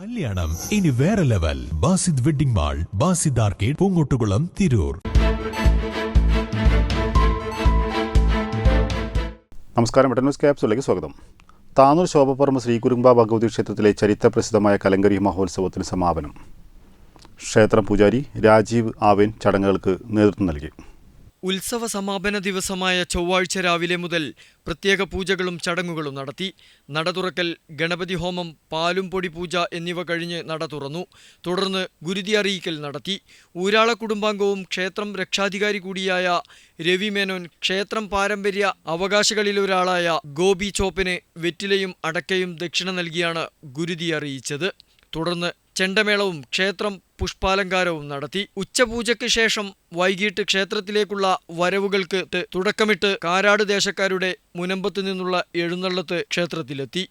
കല്യാണം. ഇനി വേറെ level. Basid wedding mall Basid arcade Poongottukulam Tirur. നമസ്കാരം. വെട്ടൻ ന്യൂസ് ക്യാപ്സിലേക്ക് സ്വാഗതം. താനൂർ ശോഭപ്പറമ്പ് ശ്രീകുരുമ്പ ഭഗവതി ക്ഷേത്രത്തിലെ ചരിത്രപ്രസിദ്ധമായ കലങ്കരി മഹോത്സവത്തിന് സമാപനം. ക്ഷേത്രം പൂജാരി രാജീവ് ആവേൻ ചടങ്ങുകൾക്ക് നേതൃത്വം നൽകി. ഉത്സവ സമാപന ദിവസമായ ചൊവ്വാഴ്ച രാവിലെ മുതൽ പ്രത്യേക പൂജകളും ചടങ്ങുകളും നടത്തി. നട തുറക്കൽ ഗണപതി ഹോമം പാലും പൊടി പൂജ എന്നിവ കഴിഞ്ഞ് നട തുറന്നു. തുടർന്ന് ഗുരുതി അറിയിക്കൽ നടത്തി. ഊരാള കുടുംബാംഗവും ക്ഷേത്രം രക്ഷാധികാരി കൂടിയായ രവി മേനോൻ ക്ഷേത്രം പാരമ്പര്യ അവകാശികളിലൊരാളായ ഗോപി ചോപ്പിന് വെറ്റിലയും അടക്കയും ദക്ഷിണ നൽകിയാണ് ഗുരുതി അറിയിച്ചത്. തുടർന്ന് ചെണ്ടമേളവും ക്ഷേത്രം പുഷ്പാലങ്കാരവും നടത്തി. ഉച്ചപൂജയ്ക്ക് ശേഷം വൈകിട്ട് ക്ഷേത്രത്തിലേക്കുള്ള വരവുകൾക്ക് തുടക്കമിട്ട് കാരാട് ദേശക്കാരുടെ മുനമ്പത്തു നിന്നുള്ള എഴുന്നള്ളത്ത് ക്ഷേത്രത്തിലെത്തി.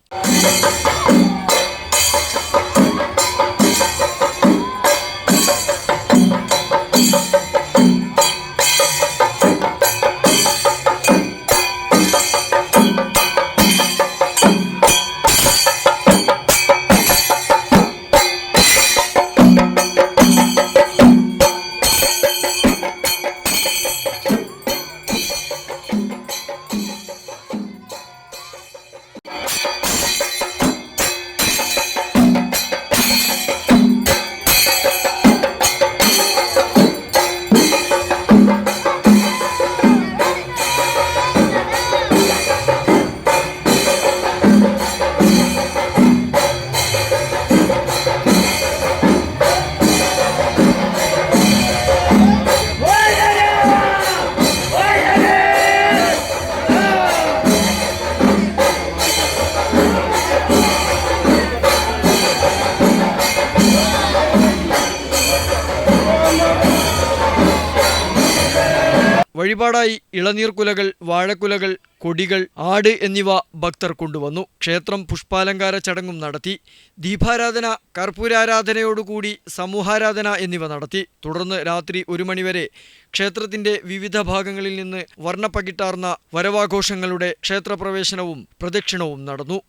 വഴിപാടായി ഇളനീർക്കുലകൾ വാഴക്കുലകൾ കൊടികൾ ആട് എന്നിവ ഭക്തർ കൊണ്ടുവന്നു. ക്ഷേത്രം പുഷ്പാലങ്കാര ചടങ്ങും നടത്തി. ദീപാരാധന കർപ്പൂരാരാധനയോടുകൂടി സമൂഹാരാധന എന്നിവ നടത്തി. തുടർന്ന് രാത്രി ഒരു മണിവരെ ക്ഷേത്രത്തിന്റെ വിവിധ ഭാഗങ്ങളിൽ നിന്ന് വർണപ്പകിട്ടാർന്ന വരവാഘോഷങ്ങളുടെ ക്ഷേത്രപ്രവേശനവും പ്രദക്ഷിണവും നടന്നു.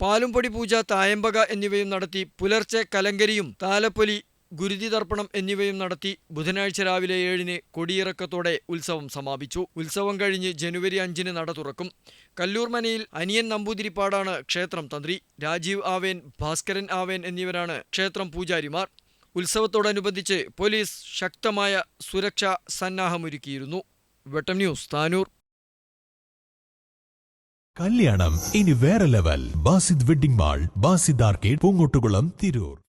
പാലുംപൊടി പൂജ തായമ്പക എന്നിവയും നടത്തി പുലർച്ചെ കലങ്കരിയും താലപ്പൊലി ഗുരുതി തർപ്പണം എന്നിവയും നടത്തി ബുധനാഴ്ച രാവിലെ ഏഴിന് കൊടിയിറക്കത്തോടെ ഉത്സവം സമാപിച്ചു. ഉത്സവം കഴിഞ്ഞ് ജനുവരി അഞ്ചിന് നട തുറക്കും. കല്ലൂർ മനയിൽ അനിയൻ നമ്പൂതിരിപ്പാടാണ് ക്ഷേത്രം തന്ത്രി. രാജീവ് ആവേൻ ഭാസ്കരൻ ആവേൻ എന്നിവരാണ് ക്ഷേത്രം പൂജാരിമാർ. ഉത്സവത്തോടനുബന്ധിച്ച് പോലീസ് ശക്തമായ സുരക്ഷാ സന്നാഹമൊരുക്കിയിരുന്നു. വെട്ടം ന്യൂസ് താനൂർ. കല്യാണം. ഇനി വേറെ level Basid wedding mall Basid arcade Poongottukulam Tirur.